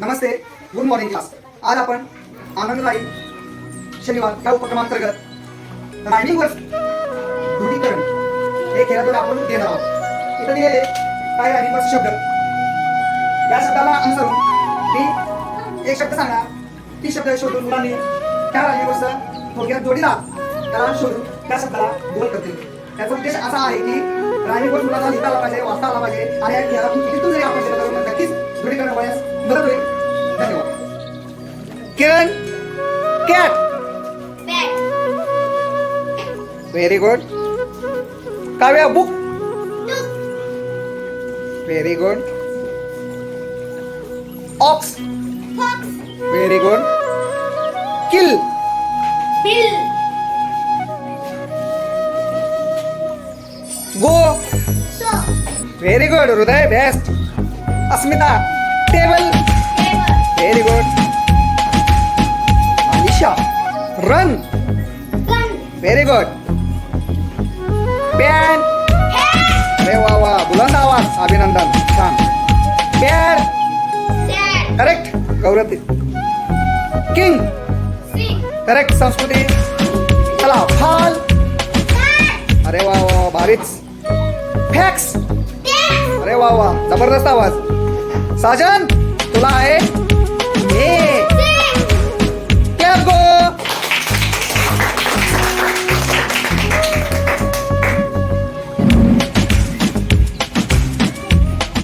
नमस्ते good morning class आज आपण आनंददायी शनिवार या उपक्रमांतर्गत रायनिंग वर्स दृढीकरण हे खेळातून आपण घेणार आहोत. इथं दिलेले काही रायनिंग वर्ष शब्द? या शब्दाला अनुसरून मी एक शब्द सांगा. ती शब्द शोधून मुलांनी त्या रायनिंग वर्सचा थोडक्यात जोडीला त्याला शोधून त्या शब्दाला गोल करतील. त्याचा उद्देश असा आहे की रायनिंग वर्ष मुलांना लिहिता आला पाहिजे वाचता आला पाहिजे आणि या खेळातून कितीतून जरी आपण Kiran? Cat very good Kavya book very good ox very good kill go very good Hriday best Asmita table run very good ban अरे वा वा. बुलंद आवाज. अभिनंदन. छान. Bad correct गौरती. King correct Sanskriti. चला फाल. अरे वा वा भारीच. फॅक्स अरे वा वा. जबरदस्त आवाज. साजन तुला आहे